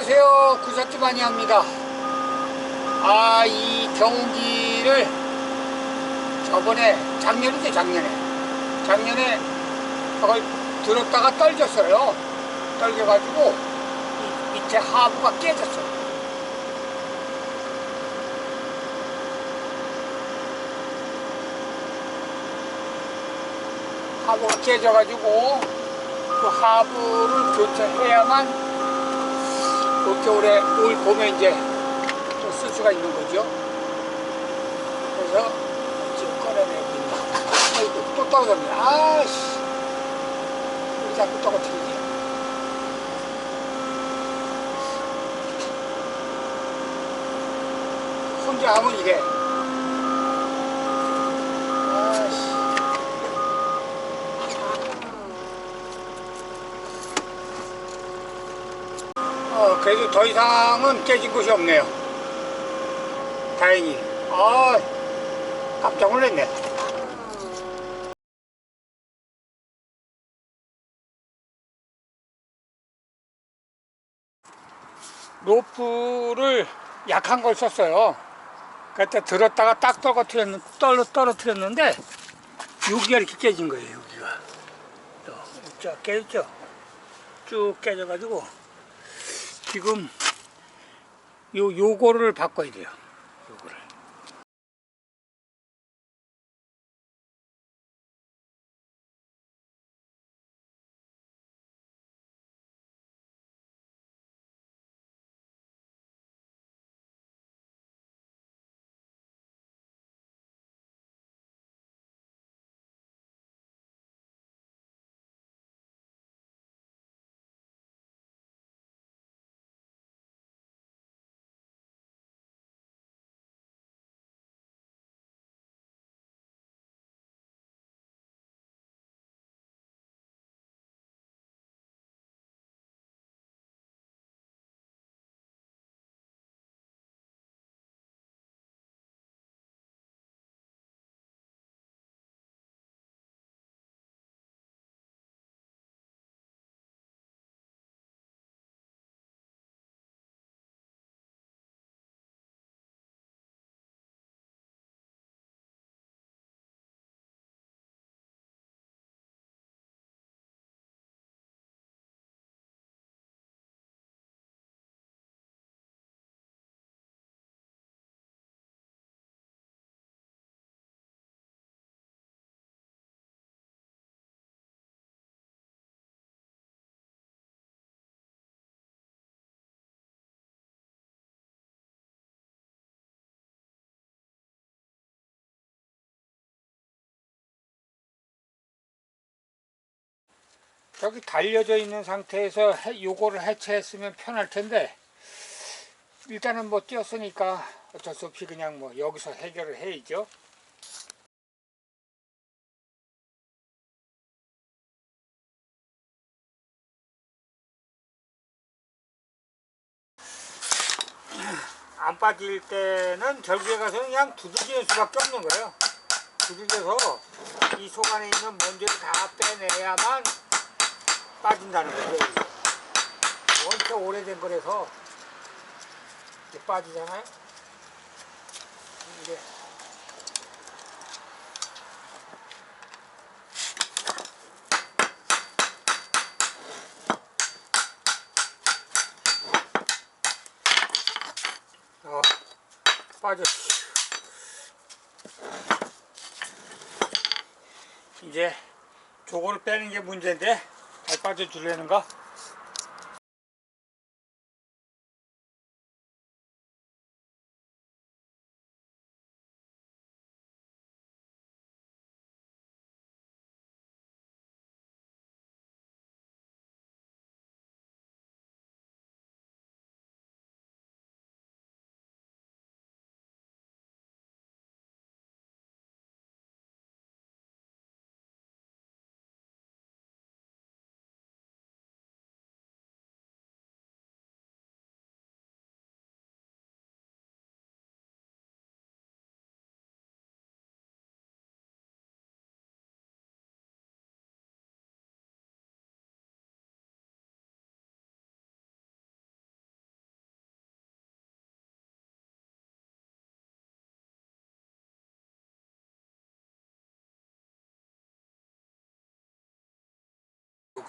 안녕하세요. 많이 합니다. 아 이 경운기를 저번에 작년이죠 작년에. 작년에 그걸 들었다가 떨겼어요. 떨겨가지고 이 밑에 하부가 깨졌어요. 하부가 깨져가지고 그 하부를 교체해야만 올겨울에 올 봄에 이제 또쓸 수가 있는 거죠. 그래서 지금 꺼내내고 있다. 아이고 또 떨어졌네. 아씨, 왜 자꾸 떨어뜨리지? 혼자 하면 이래. 그래도 더 이상은 깨진 곳이 없네요. 다행히. 아, 깜짝 놀랐네. 로프를 약한 걸 썼어요. 그때 들었다가 딱 떨어뜨렸는, 떨어, 떨어뜨렸는데, 여기가 이렇게 깨진 거예요, 여기가. 또, 쭉 깨졌죠? 쭉 깨져가지고, 지금 요 요거를 바꿔야 돼요. 저기 달려져 있는 상태에서 해- 요거를 해체했으면 편할 텐데 일단은 뭐 뛰었으니까 어쩔 수 없이 그냥 뭐 여기서 해결을 해야죠. 안 빠질 때는 결국에 가서는 그냥 두들기는 수밖에 없는 거예요. 두들겨서 이 속 안에 있는 먼지를 다 빼내야만 빠진다는 거죠. 원체 오래된 거라서 이렇게 빠지잖아요. 이게 어, 빠져. 이제 저거를 빼는 게 문제인데 잘 빠져주려는가?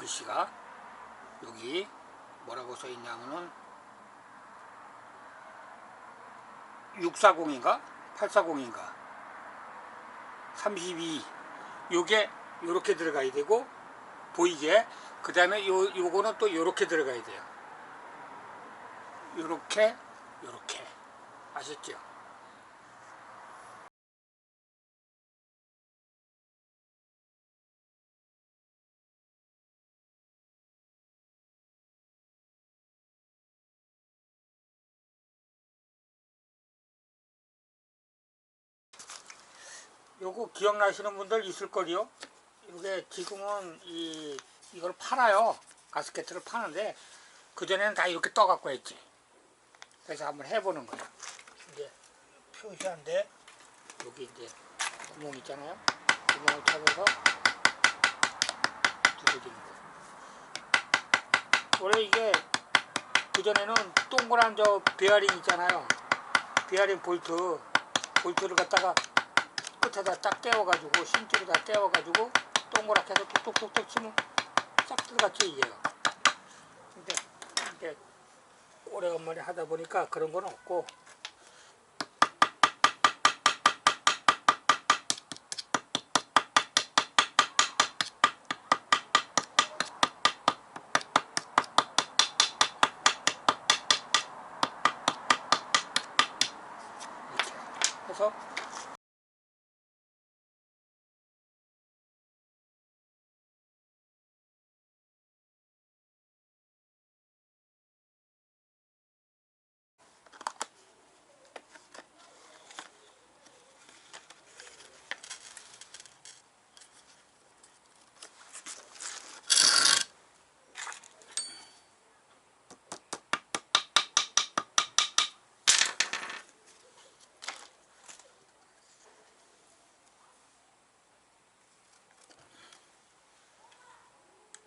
글씨가 여기 뭐라고 써 있냐면은 640인가? 840인가? 32 요게 요렇게 들어가야 되고 보이게? 그 다음에 요 요거는 또 요렇게 들어가야 돼요. 요렇게 요렇게. 아셨죠? 요거 기억나시는 분들 있을 거요. 이게 지금은 이 이걸 팔아요. 가스켓을 파는데 그 전에는 다 이렇게 떠갖고 했지. 그래서 한번 해보는 거야. 이제 표시한데 여기 이제 구멍 있잖아요. 구멍을 찾아서 두드리는 거. 원래 이게 그 전에는 동그란 저 베어링 있잖아요. 베어링 볼트 볼트를 갖다가 끝에다 딱 떼어가지고 심줄에다 떼어가지고 동그랗게 해서 톡톡톡톡 치면 싹 들어갔지 이게요. 근데 이게 오래간만에 하다 보니까 그런 건 없고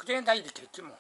그전엔 다 이렇게 했지 뭐.